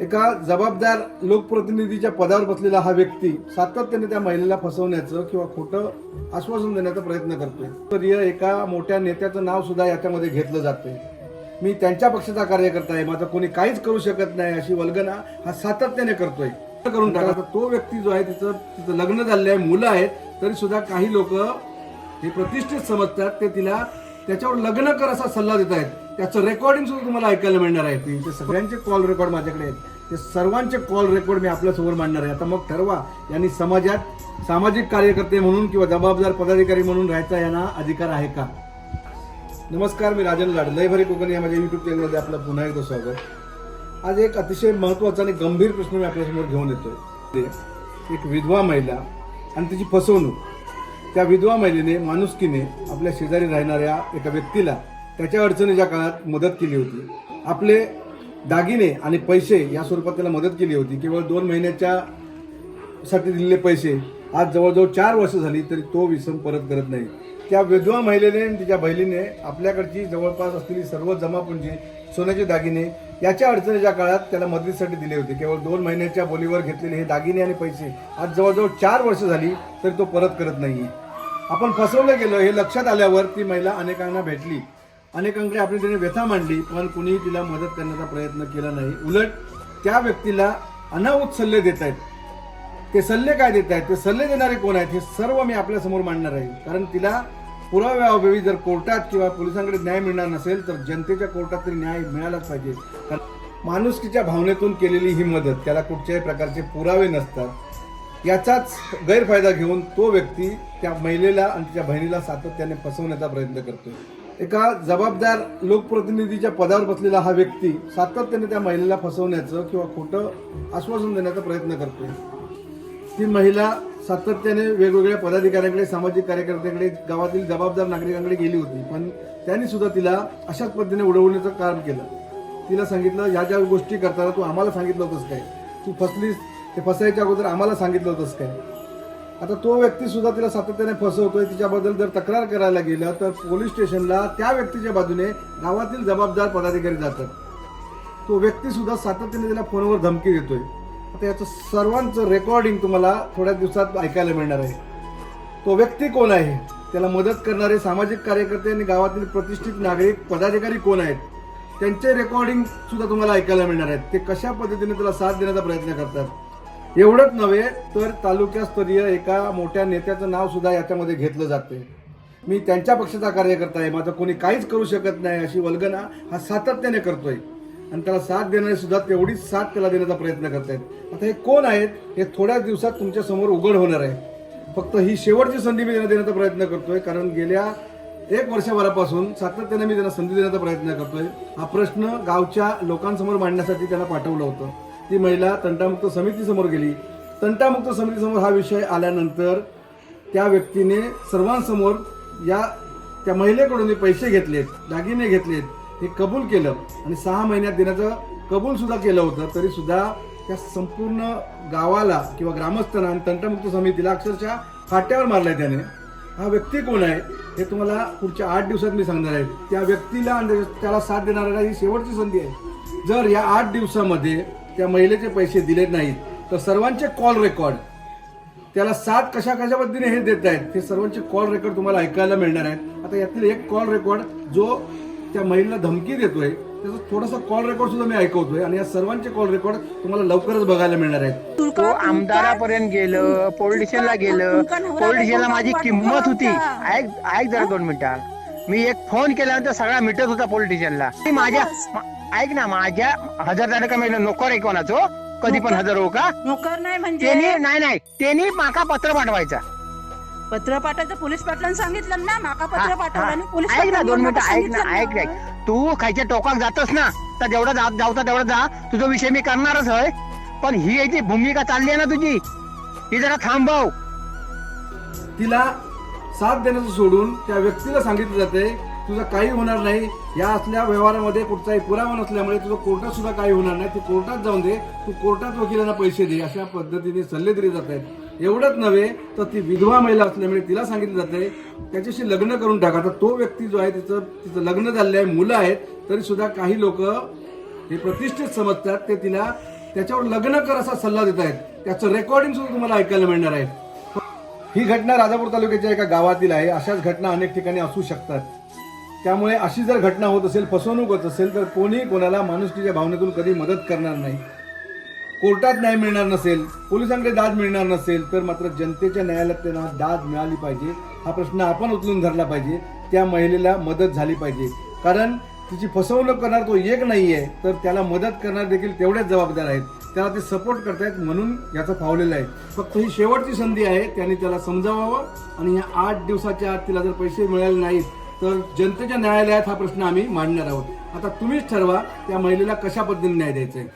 एका जबाबदार लोकप्रतिनिधीच्या पदावर बसलेला हा व्यक्ती सातत्याने त्या महिलेला फसवण्याचं किंवा खोटं आश्वासन देण्याचा प्रयत्न करतोय. तर या एका मोठ्या नेत्याचं नाव सुद्धा याच्यामध्ये घेतलं जातंय. मी त्यांच्या पक्षाचा कार्यकर्ता आहे. माझं कोणी काहीच करू शकत नाही अशी वल्गना हा सातत्याने करतोय. करून टाका. तो व्यक्ती जो आहे तिचं तिचं लग्न झालेलं आहे मुलं आहेत तरी सुद्धा काही लोक हे प्रतिष्ठित समजतात. ते तिला त्याच्यावर लग्न कर असा सल्ला देत आहेत. त्याचं रेकॉर्डिंग सुद्धा तुम्हाला ऐकायला मिळणार आहे. ती ते सगळ्यांचे कॉल रेकॉर्ड माझ्याकडे आहेत. ते सर्वांचे कॉल रेकॉर्ड मी आपल्यासमोर मांडणार आहे. आता मग ठरवा यांनी समाजात सामाजिक कार्यकर्ते म्हणून किंवा जबाबदार पदाधिकारी म्हणून राहायचा यांना अधिकार आहे का? नमस्कार मी राजन लाड. लयभरी कोकण या माझ्या युट्यूब चॅनलमध्ये आपलं पुन्हा एकदा स्वागत. आज एक अतिशय महत्त्वाचा आणि गंभीर प्रश्न मी आपल्यासमोर घेऊन येतोय. एक विधवा महिला आणि तिची फसवणूक. त्या विधवा महिलेने माणुसकीने आपल्या शेजारी राहणाऱ्या एका व्यक्तीला त्याच्या अडचणीच्या काळात मदत केली होती. आपले दागिने आणि पैसे या स्वरूपात त्याला मदत केली होती. केवळ दोन महिन्याच्या साठी दिलेले पैसे आज जवळजवळ चार वर्ष झाली तरी तो विसम परत करत नाही. त्या विधवा महिलेने आणि तिच्या बहिणीने आपल्याकडची जवळपास असलेली सर्व जमापुंजी सोन्याचे दागिने याच्या अडचणीच्या काळात त्याला मदतीसाठी दिले होते. केवळ दोन महिन्याच्या बोलीवर घेतलेले हे दागिने आणि पैसे आज जवळजवळ चार वर्ष झाली तरी तो परत करत नाहीये. आपण फसवलं गेलं हे लक्षात आल्यावर ती महिला अनेकांना भेटली. अनेकांकडे आपली तिने व्यथा मांडली पण कुणीही तिला मदत करण्याचा प्रयत्न केला नाही. उलट त्या व्यक्तीला अनाहूत सल्ले देत आहेत ते सल्ले काय देत आहेत ते सल्ले देणारे कोण आहेत? हे सर्व मी आपल्यासमोर मांडणार आहे. कारण तिला पुराव्याअभावी जर कोर्टात किंवा पोलिसांकडे न्याय मिळणार नसेल तर जनतेच्या कोर्टात तरी न्याय मिळालाच पाहिजे. कारण माणुसकीच्या भावनेतून केलेली ही मदत त्याला कुठच्याही प्रकारचे पुरावे नसतात. याचाच गैरफायदा घेऊन तो व्यक्ती त्या महिलेला आणि तिच्या बहिणीला सातत्याने फसवण्याचा प्रयत्न करतो एका जबाबदार लोकप्रतिनिधीच्या पदावर बसलेला हा व्यक्ती सातत्याने त्या महिलेला फसवण्याचं किंवा खोटं आश्वासन देण्याचा प्रयत्न करतो ती महिला सातत्याने वेगवेगळ्या पदाधिकाऱ्यांकडे सामाजिक कार्यकर्त्यांकडे गावातील जबाबदार नागरिकांकडे गेली होती. पण त्यांनी सुद्धा तिला अशाच पद्धतीने उडवण्याचं काम केलं. तिला सांगितलं ह्या ज्या गोष्टी करताना तू आम्हाला सांगितलं होतंस काय? तू फसलीस ते फसायच्या अगोदर आम्हाला सांगितलं होतंच काय? आता तो व्यक्ती सुद्धा तिला सातत्याने फसवतोय तिच्याबद्दल जर तक्रार करायला गेलं तर पोलीस स्टेशनला त्या व्यक्तीच्या बाजूने गावातील जबाबदार पदाधिकारी जातात. तो व्यक्ती सुद्धा सातत्याने तिला फोनवर धमकी देतोय. आता याचं सर्वांचं रेकॉर्डिंग तुम्हाला थोड्या दिवसात ऐकायला मिळणार आहे. तो व्यक्ती कोण आहे? त्याला मदत करणारे सामाजिक कार्यकर्ते आणि गावातील प्रतिष्ठित नागरिक पदाधिकारी कोण आहेत? त्यांचे रेकॉर्डिंग सुद्धा तुम्हाला ऐकायला मिळणार आहेत. ते कशा पद्धतीने त्याला साथ देण्याचा प्रयत्न करतात? एवढंच नव्हे तर तालुक्यास्तरीय एका मोठ्या नेत्याचं नाव सुद्धा याच्यामध्ये घेतलं जाते. मी त्यांच्या पक्षाचा कार्यकर्ता आहे माझं कोणी काहीच करू शकत नाही अशी वल्गना हा सातत्याने करतोय. आणि त्याला साथ देणारे सुद्धा तेवढीच साथ त्याला देण्याचा प्रयत्न करतायत. आता हे कोण आहेत हे थोड्याच दिवसात तुमच्यासमोर उघड होणार आहे. फक्त ही शेवटची संधी मी त्यांना देण्याचा प्रयत्न करतोय कारण गेल्या एक वर्षभरापासून सातत्याने मी त्यांना संधी देण्याचा प्रयत्न करतोय. हा प्रश्न गावच्या लोकांसमोर मांडण्यासाठी त्यांना पाठवलं होतं. ती महिला तंटामुक्त समितीसमोर गेली. तंटामुक्त समितीसमोर हा विषय आल्यानंतर त्या व्यक्तीने सर्वांसमोर या त्या महिलेकडून पैसे घेतलेत दागिने घेतलेत हे कबूल केलं. आणि सहा महिन्यात देण्याचं कबूलसुद्धा केलं होतं. तरीसुद्धा त्या संपूर्ण गावाला किंवा ग्रामस्थांना आणि तंटमुक्त समितीला अक्षरशः फाट्यावर मारलाय त्याने. हा व्यक्ती कोण आहे हे तुम्हाला पुढच्या आठ दिवसात मी सांगणार आहे. त्या व्यक्तीला आणि त्याला साथ देणाऱ्याला ही शेवटची संधी आहे. जर या आठ दिवसामध्ये त्या महिलेचे पैसे दिले नाहीत तर सर्वांचे कॉल रेकॉर्ड त्याला साथ कशा कशा पद्धतीने हे देत आहेत हे सर्वांचे कॉल रेकॉर्ड तुम्हाला ऐकायला मिळणार आहेत. आता यातील एक कॉल रेकॉर्ड जो त्या महिलेला धमकी देतोय त्याचा थोडासा कॉल रेकॉर्ड सुद्धा मी ऐकवतोय आणि या सर्वांचे कॉल रेकॉर्ड तुम्हाला लवकरच बघायला मिळणार आहेत. तो आमदारापर्यंत गेलं पोलिटिशियनला गेलं पोलिटिशियनला माझी किंमत होती. ऐक ऐक जरा दोन मिनिटं. मी एक फोन केल्यानंतर सगळा मिटत होता पोलिटिशियनला माझ्या ऐक ना माझ्या हजार तारखा मी नोकर आहे कोणाचो? कधी पण हजर हो का? नोकर नाही म्हणजे? त्यांनी नाही नाही. त्यांनी माका पत्र पाठवायचा. पत्र पाठवायचं? पोलीस पाटलांनी सांगितलं ना माका हा, पत्र पाठवलं हा. आणि पोलीस ऐक ना पाटलांनी दोन मिनिटं माका ऐक ना सांगितलं ऐक ऐक तू खायच्या टोकाक जातस ना तर जेवढा जा- जाऊचा तेवढा जा. तुझा विषय मी करणारच आहे पण ही याची भूमिका चालली आहे ना तुझी. ही जरा थांबव तिला साथ देण्याचं सोडून त्या व्यक्तीला सांगितलं जाते तुझं काही होणार नाही. या असल्या व्यवहारामध्ये कुठचाही पुरावा नसल्यामुळे तुझं कोर्टात सुद्धा काही होणार नाही. तू कोर्टात जाऊन दे. तू कोर्टात वकिलांना पैसे दे. अशा पद्धतीने सल्ले दिले जात आहेत. एवढंच नव्हे तर ती विधवा महिला असल्यामुळे तिला सांगितलं जाते त्याच्याशी लग्न करून टाका. तर तो व्यक्ती जो आहे तिचं तिचं लग्न झालेलं आहे मुलं आहेत तरी सुद्धा काही लोक हे प्रतिष्ठित समजतात. ते तिला त्याच्यावर लग्न कर असा सल्ला देत आहेत. त्याचं रेकॉर्डिंग सुद्धा तुम्हाला ऐकायला मिळणार आहे. ही घटना राजापूर तालुक्याच्या एका गावातील आहे. अशाच घटना अनेक ठिकाणी असू शकतात. त्यामुळे अशी जर घटना होत असेल फसवणूक होत असेल तर कोणी कोणाला माणुसकीच्या भावनेतून कधी मदत करणार नाही. कोर्टात न्याय मिळणार नसेल पोलिसांकडे दाद मिळणार नसेल तर मात्र जनतेच्या न्यायालयात त्यांना दाद मिळाली पाहिजे. हा प्रश्न आपण उचलून धरला पाहिजे. त्या महिलेला मदत झाली पाहिजे. कारण तिची फसवणूक करणार तो एक नाही आहे तर त्याला मदत करणार देखील तेवढेच जबाबदार आहेत. त्याला ते सपोर्ट करतायत म्हणून याचं फावलेलं आहे. फक्त ही शेवटची संधी आहे त्यांनी त्याला समजावावं आणि या आठ दिवसाच्या आत तिला जर पैसे मिळाले नाहीत तर जनतेच्या न्यायालयात हा प्रश्न आम्ही मांडणार आहोत. आता तुम्हीच ठरवा त्या महिलेला कशा पद्धतीने न्याय द्यायचा आहे